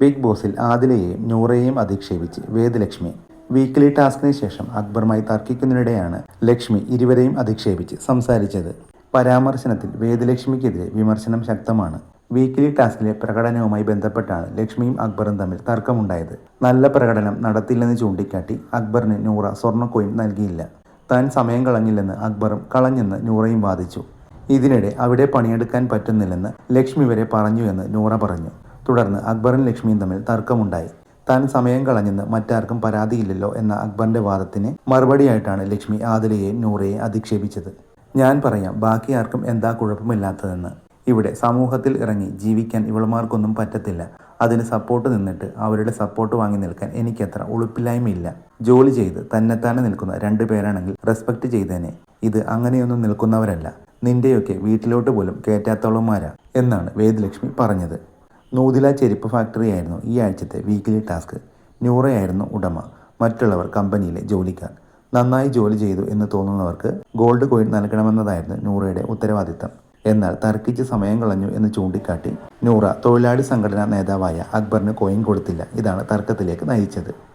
Big ബോസിൽ ആദിലയെയും നൂറയെയും അധിക്ഷേപിച്ച് Vedalakshmi. Weekly ടാസ്കിന് ശേഷം അക്ബറുമായി തർക്കിക്കുന്നതിനിടെയാണ് ലക്ഷ്മി ഇരുവരെയും അധിക്ഷേപിച്ച് സംസാരിച്ചത്. പരാമർശനത്തിൽ വേദലക്ഷ്മിക്കെതിരെ വിമർശനം ശക്തമാണ്. വീക്കിലി ടാസ്കിലെ പ്രകടനവുമായി ബന്ധപ്പെട്ടാണ് ലക്ഷ്മിയും അക്ബറും തമ്മിൽ തർക്കമുണ്ടായത്. നല്ല പ്രകടനം നടത്തില്ലെന്ന് ചൂണ്ടിക്കാട്ടി അക്ബറിന് നൂറ സ്വർണ കോയിൻ നൽകിയില്ല. താൻ സമയം കളഞ്ഞില്ലെന്ന് അക്ബറും കളഞ്ഞെന്ന് നൂറയും വാദിച്ചു. ഇതിനിടെ അവിടെ പണിയെടുക്കാൻ പറ്റുന്നില്ലെന്ന് ലക്ഷ്മി വരെ പറഞ്ഞു എന്ന് നൂറ പറഞ്ഞു. തുടർന്ന് അക്ബറും ലക്ഷ്മിയും തമ്മിൽ തർക്കമുണ്ടായി. താൻ സമയം കളഞ്ഞെന്ന് മറ്റാർക്കും പരാതിയില്ലല്ലോ എന്ന അക്ബറിന്റെ വാദത്തിന് മറുപടിയായിട്ടാണ് ലക്ഷ്മി ആദിലയെ നൂറയെ അധിക്ഷേപിച്ചത്. ഞാൻ പറയാം ബാക്കി ആർക്കും എന്താ കുഴപ്പമില്ലാത്തതെന്ന്. ഇവിടെ സമൂഹത്തിൽ ഇറങ്ങി ജീവിക്കാൻ ഇവളുമാർക്കൊന്നും പറ്റത്തില്ല. അതിന് സപ്പോർട്ട് നിന്നിട്ട് അവരുടെ സപ്പോർട്ട് വാങ്ങി നിൽക്കാൻ എനിക്കത്ര ഉളുപ്പില്ലായ്മയില്ല. ജോലി ചെയ്ത് തന്നെത്താനെ നിൽക്കുന്ന രണ്ടു പേരാണെങ്കിൽ റെസ്പെക്ട് ചെയ്തേനെ. ഇത് അങ്ങനെയൊന്നും നിൽക്കുന്നവരല്ല. നിന്റെയൊക്കെ വീട്ടിലോട്ട് പോലും കയറ്റാത്തവളുമാരാ എന്നാണ് വേദലക്ഷ്മി പറഞ്ഞത്. നൂതില ചെരുപ്പ് ഫാക്ടറിയായിരുന്നു ഈ ആഴ്ചത്തെ വീക്കിലി ടാസ്ക് ന്യൂറയായിരുന്നു ഉടമ. മറ്റുള്ളവർ കമ്പനിയിലെ ജോലിക്കാർ. നന്നായി ജോലി ചെയ്തു എന്ന് തോന്നുന്നവർക്ക് ഗോൾഡ് കോയിൻ നൽകണമെന്നതായിരുന്നു നൂറയുടെ ഉത്തരവാദിത്തം. എന്നാൽ തർക്കിച്ച് സമയം കളഞ്ഞു എന്ന് ചൂണ്ടിക്കാട്ടി നൂറ തൊഴിലാളി സംഘടനാ നേതാവായ അക്ബറിന് കോയിൻ കൊടുത്തില്ല. ഇതാണ് തർക്കത്തിലേക്ക് നയിച്ചത്.